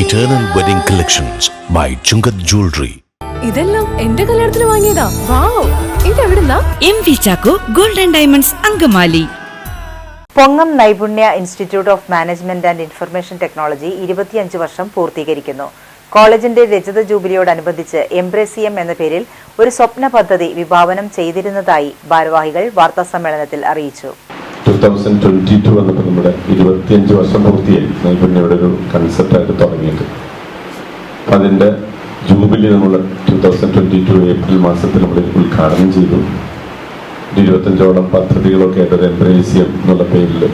Eternal wedding collections by Chungath jewellery ഇതെല്ലാം എന്റെ കല്യാണത്തിന് വാങ്ങിയതാ. Wow ഇതെവിടുന്നാ? M V Chacko golden diamonds Angamaly. Pongam Naipunya institute of management and information technology ഇരുപത്തിയഞ്ച് വർഷം പൂർത്തീകരിക്കുന്നു. കോളേജിന്റെ രജത ജൂബിലിയോടനുബന്ധിച്ച് എംബ്രേസിയം എന്ന പേരിൽ ഒരു സ്വപ്ന പദ്ധതി വിഭാവനം ചെയ്തിരുന്നതായി ഭാരവാഹികൾ വാർത്താ സമ്മേളനത്തിൽ അറിയിച്ചു ടു തൗസൻഡ് ട്വന്റി ടു വന്നപ്പോൾ ഇരുപത്തിയഞ്ച് വർഷം പൂർത്തിയായി. നൈപുണ്യയുടെ ഒരു കൺസെപ്റ്റായിട്ട് തുടങ്ങിയിട്ട്. അപ്പം അതിന്റെ ജൂബിലി നമ്മൾ two thousand twenty two April മാസത്തിൽ നമ്മൾ ഉദ്ഘാടനം ചെയ്തു. ഇരുപത്തഞ്ചോളം പദ്ധതികളൊക്കെ ആയിട്ട് ഒരു എംബ്രേസിയം എന്നുള്ള പേരിൽ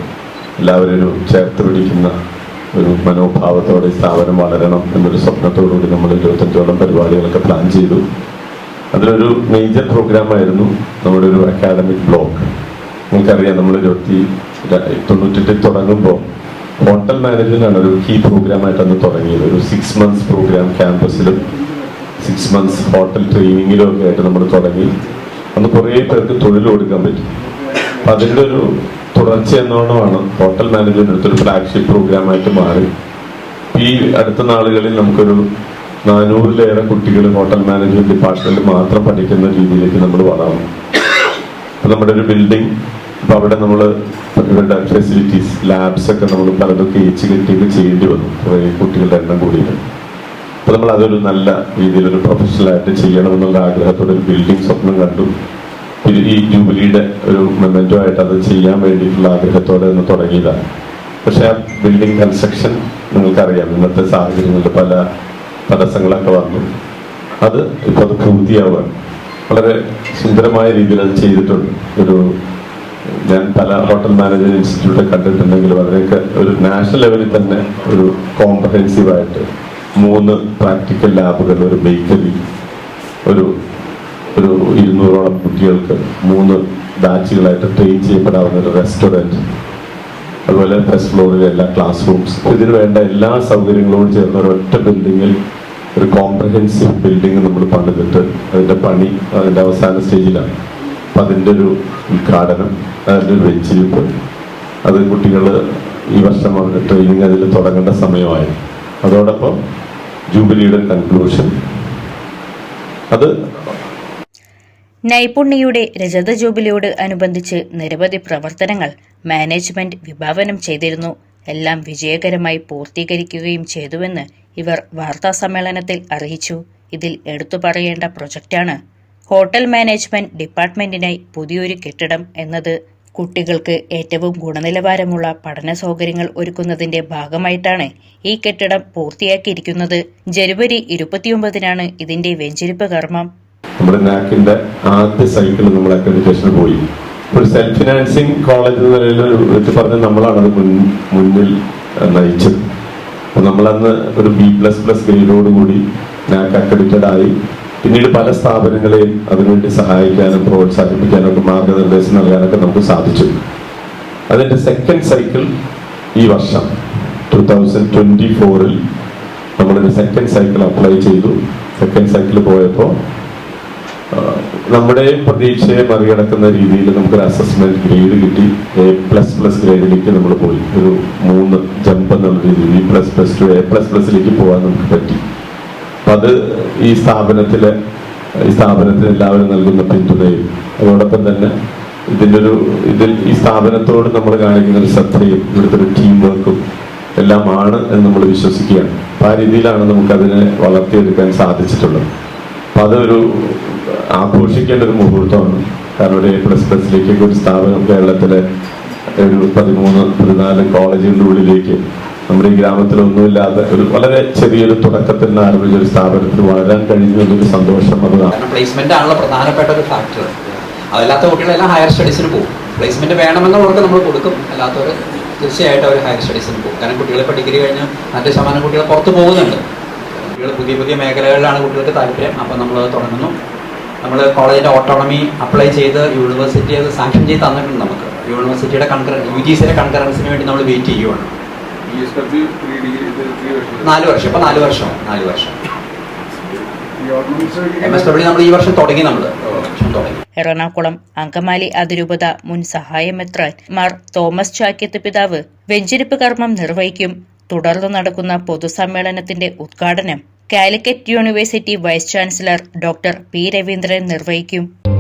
എല്ലാവരും ഒരു ചേർത്ത് പിടിക്കുന്ന ഒരു മനോഭാവത്തോടെ സ്ഥാപനം വളരണം എന്നൊരു സ്വപ്നത്തോടുകൂടി നമ്മൾ ഇരുപത്തഞ്ചോളം പരിപാടികളൊക്കെ പ്ലാൻ ചെയ്തു. അതിലൊരു മേജർ പ്രോഗ്രാം ആയിരുന്നു നമ്മുടെ ഒരു അക്കാഡമിക് ബ്ലോക്ക് നിങ്ങൾക്കറിയാം നമ്മൾ ഇരുപത്തി തൊണ്ണൂറ്റെട്ടിൽ തുടങ്ങുമ്പോൾ ഹോട്ടൽ മാനേജ്മെന്റ് ആണ് ഒരു കീ പ്രോഗ്രാം ആയിട്ട് അന്ന് തുടങ്ങിയത്. ഒരു സിക്സ് മന്ത്സ് പ്രോഗ്രാം ക്യാമ്പസിലും സിക്സ് മന്ത്സ് ഹോട്ടൽ ട്രെയിനിങ്ങിലും ഒക്കെ ആയിട്ട് നമ്മൾ തുടങ്ങി. അന്ന് കുറേ പേർക്ക് തൊഴിൽ കൊടുക്കാൻ പറ്റും. അപ്പം അതിന്റെ ഒരു തുടർച്ച എന്നോണമാണ് ഹോട്ടൽ മാനേജ്മെന്റ് എടുത്തൊരു ഫ്ലാഗ്ഷിപ്പ് പ്രോഗ്രാം ആയിട്ട് മാറി. ഈ അടുത്ത നാളുകളിൽ നമുക്കൊരു നാനൂറിലേറെ കുട്ടികൾ ഹോട്ടൽ മാനേജ്മെന്റ് ഡിപ്പാർട്ട്മെന്റിൽ മാത്രം പഠിക്കുന്ന രീതിയിലേക്ക് നമ്മൾ വളർന്നു. നമ്മുടെ ഒരു ബിൽഡിംഗ് അപ്പൊ അവിടെ നമ്മൾ ഇവരുടെ ഫെസിലിറ്റീസ് ലാബ്സ് ഒക്കെ നമ്മൾ പലതും കേച്ച് കെട്ടിയൊക്കെ ചെയ്യേണ്ടി വന്നു കുറേ കുട്ടികളുടെ എണ്ണം കൂടിയിട്ട്. അപ്പൊ നമ്മൾ അതൊരു നല്ല രീതിയിൽ ഒരു ആയിട്ട് ചെയ്യണമെന്നുള്ള ആഗ്രഹത്തോടെ ഒരു ബിൽഡിംഗ് സ്വപ്നം കണ്ടു. ഈ ജൂബിലിയുടെ ഒരു മെമ്മന്റോ ആയിട്ട് അത് ചെയ്യാൻ വേണ്ടിയിട്ടുള്ള ആഗ്രഹത്തോടെ ഒന്ന് തുടങ്ങിയതാണ്. പക്ഷെ ആ ബിൽഡിംഗ് കൺസ്ട്രക്ഷൻ നിങ്ങൾക്കറിയാം ഇന്നത്തെ സാഹചര്യങ്ങളിൽ പല തടസ്സങ്ങളൊക്കെ വന്നു. അത് ഇപ്പോൾ അത് പൂർത്തിയാവുകയാണ്. വളരെ സുന്ദരമായ രീതിയിൽ അത് ചെയ്തിട്ടുണ്ട്. ഒരു ഞാൻ പല ഹോട്ടൽ മാനേജ്മെന്റ് ഇൻസ്റ്റിറ്റ്യൂട്ട് കണ്ടിട്ടുണ്ടെങ്കിലും അതിനൊക്കെ ഒരു നാഷണൽ ലെവലിൽ തന്നെ ഒരു കോംപ്രഹെൻസീവ് ആയിട്ട് മൂന്ന് പ്രാക്ടിക്കൽ ലാബുകൾ ഒരു ബേക്കറി ഒരു ഒരു ഇരുന്നൂറോളം കുട്ടികൾക്ക് മൂന്ന് ബാച്ചുകളായിട്ട് ട്രെയിൻ ചെയ്യപ്പെടാവുന്ന ഒരു റെസ്റ്റോറന്റ് അതുപോലെ ഫസ്റ്റ് ഫ്ലോറിലെ എല്ലാ ക്ലാസ് റൂംസ് ഇതിന് വേണ്ട എല്ലാ സൗകര്യങ്ങളോട് ചേർന്ന ഒരു ഒറ്റ ബിൽഡിങ്ങിൽ ഒരു കോംപ്രഹെൻസീവ് ബിൽഡിംഗ് നമ്മൾ പണിതിട്ട് അതിന്റെ പണി അതിന്റെ അവസാന സ്റ്റേജിലാണ് അപ്പം അതിന്റെ ഒരു ഉദ്ഘാടനം അതിന്റെ ഒരു വെച്ചിരിപ്പ് അത് കുട്ടികൾ ഈ വർഷം അവരുടെ ട്രെയിനിങ് അതിൽ തുടങ്ങേണ്ട സമയമായി അതോടൊപ്പം ജൂബിലിയുടെ കൺക്ലൂഷൻ അത് നൈപുണ്യയുടെ രജത ജൂബിലിയോട് അനുബന്ധിച്ച് നിരവധി പ്രവർത്തനങ്ങൾ മാനേജ്മെന്റ് വിഭാവനം ചെയ്തിരുന്നു. എല്ലാം വിജയകരമായി പൂർത്തീകരിക്കുകയും ചെയ്തുവെന്ന് ഇവർ വാർത്താസമ്മേളനത്തിൽ അറിയിച്ചു. ഇതിൽ എടുത്തു പറയേണ്ട പ്രൊജക്റ്റാണ് ഹോട്ടൽ മാനേജ്മെന്റ് ഡിപ്പാർട്ട്മെന്റിനായി പുതിയൊരു കെട്ടിടം എന്നത് കുട്ടികൾക്ക് ഏറ്റവും ഗുണനിലവാരമുള്ള പഠന സൗകര്യങ്ങൾ ഒരുക്കുന്നതിന്റെ ഭാഗമായിട്ടാണ് ഈ കെട്ടിടം പൂർത്തിയാക്കിയിരിക്കുന്നത്. ജനുവരി ഇരുപത്തിയൊമ്പതിനാണ് ഇതിന്റെ വെഞ്ചിരിപ്പ് കർമ്മം. നമ്മുടെ നാക്കിന്റെ ആദ്യ സൈക്കിൾ നമ്മൾ അക്രഡിറ്റേഷൻ പോയി. ഒരു സെൽഫ് ഫിനാൻസിങ് കോളേജ് എന്ന നിലയിൽ പറഞ്ഞ നമ്മളാണ് അത് മുന്നിൽ നയിച്ചത്. നമ്മളന്ന് ഒരു ബി പ്ലസ് പ്ലസ് ഗ്രേഡോടുകൂടി നാക്ക് അക്രഡിറ്റഡ് ആയി. പിന്നീട് പല സ്ഥാപനങ്ങളെയും അതിനുവേണ്ടി സഹായിക്കാനും പ്രോത്സാഹിപ്പിക്കാനും ഒക്കെ മാർഗനിർദ്ദേശം നൽകാനൊക്കെ നമുക്ക് സാധിച്ചു. അതിന്റെ സെക്കൻഡ് സൈക്കിൾ ഈ വർഷം ടു തൗസൻഡ് ട്വന്റി ഫോറിൽ നമ്മളൊരു സെക്കൻഡ് സൈക്കിൾ അപ്ലൈ ചെയ്തു. സെക്കൻഡ് സൈക്കിൾ പോയപ്പോൾ നമ്മുടെ പ്രതീക്ഷയെ മറികടക്കുന്ന രീതിയിൽ നമുക്കൊരു അസസ്മെന്റ് ഗ്രേഡ് കിട്ടി. എ പ്ലസ് പ്ലസ് ഗ്രേഡിലേക്ക് നമ്മൾ പോയി. ഒരു മൂന്ന് ജമ്പ് എന്നുള്ള രീതിയിൽ plus plus to A plus പ്ലസിലേക്ക് പോകാൻ നമുക്ക് പറ്റി. അപ്പൊ അത് ഈ സ്ഥാപനത്തിലെ ഈ സ്ഥാപനത്തിന് എല്ലാവരും നൽകുന്ന പിന്തുണയും അതോടൊപ്പം തന്നെ ഇതിന്റെ ഒരു ഇതിൽ ഈ സ്ഥാപനത്തോട് നമ്മൾ കാണിക്കുന്ന ഒരു ശ്രദ്ധയും ഇവിടുത്തെ ഒരു ടീം വർക്കും എല്ലാമാണ് എന്ന് നമ്മൾ വിശ്വസിക്കുകയാണ്. അപ്പൊ ആ രീതിയിലാണ് നമുക്കതിനെ വളർത്തിയെടുക്കാൻ സാധിച്ചിട്ടുള്ളത്. അപ്പൊ അതൊരു ആഘോഷിക്കേണ്ട ഒരു മുഹൂർത്തമാണ്. കാരണം ഒരു എ പ്ലസ് പ്ലസിലേക്കൊക്കെ ഒരു സ്ഥാപനം കേരളത്തിലെ ഒരു പതിമൂന്ന് പതിനാല് കോളേജുകളുടെ ഉള്ളിലേക്ക് നമ്മുടെ ഈ ഗ്രാമത്തിലൊന്നുമില്ലാതെ ഒരു വളരെ ചെറിയൊരു തുടക്കത്തിൽ നിന്ന് ആരംഭിച്ച ഒരു സ്ഥാപനത്തിന് വളരാൻ കഴിഞ്ഞു എന്നൊരു സന്തോഷം അതാണ്. പ്ലേസ്മെന്റ് ആണല്ലോ പ്രധാനപ്പെട്ട ഒരു ഫാക്ടർ അതല്ലാത്ത കുട്ടികളെല്ലാം ഹയർ സ്റ്റഡീസിന് പോകും. പ്ലേസ്മെന്റ് വേണമെന്നുള്ളവർക്ക് നമ്മൾ കൊടുക്കും. അല്ലാത്തവർ തീർച്ചയായിട്ടും അവർ ഹയർ സ്റ്റഡീസിന് പോകും. കാരണം കുട്ടികളെ ഇപ്പോൾ ഡിഗ്രി കഴിഞ്ഞ് നല്ല ശതമാനം കുട്ടികൾ പുറത്ത് പോകുന്നുണ്ട്. കുട്ടികൾ പുതിയ പുതിയ മേഖലകളിലാണ് കുട്ടികൾക്ക് താല്പര്യം. അപ്പോൾ നമ്മൾ തുടങ്ങുന്നു. നമ്മൾ കോളേജിന്റെ ഓട്ടോണമി അപ്ലൈ ചെയ്ത് യൂണിവേഴ്സിറ്റി അത് സാങ്ഷൻ ചെയ്ത് തന്നിട്ടുണ്ട് നമുക്ക്. യൂണിവേഴ്സിറ്റിയുടെ കൺകറൻസ് യു ജി സിയുടെ കൺകറൻസിന് വേണ്ടി നമ്മൾ വെയിറ്റ് ചെയ്യുവാണ്. നാല് വർഷം. നാല് വർഷം. നാല് വർഷം. എം എസ് ഡബ്ല്യു നമ്മൾ ഈ വർഷം തുടങ്ങി നമ്മൾ തുടങ്ങി. എറണാകുളം അങ്കമാലി അതിരൂപത മുൻ സഹായമെത്രാൻ മാർ തോമസ് ചാക്യത്ത് പിതാവ് വെഞ്ചരിപ്പ് കർമ്മം നിർവഹിക്കും. തുടർന്ന് നടക്കുന്ന പൊതുസമ്മേളനത്തിന്റെ ഉദ്ഘാടനം Calicut university vice chancellor doctor P Raveendran നിർവഹിക്കും.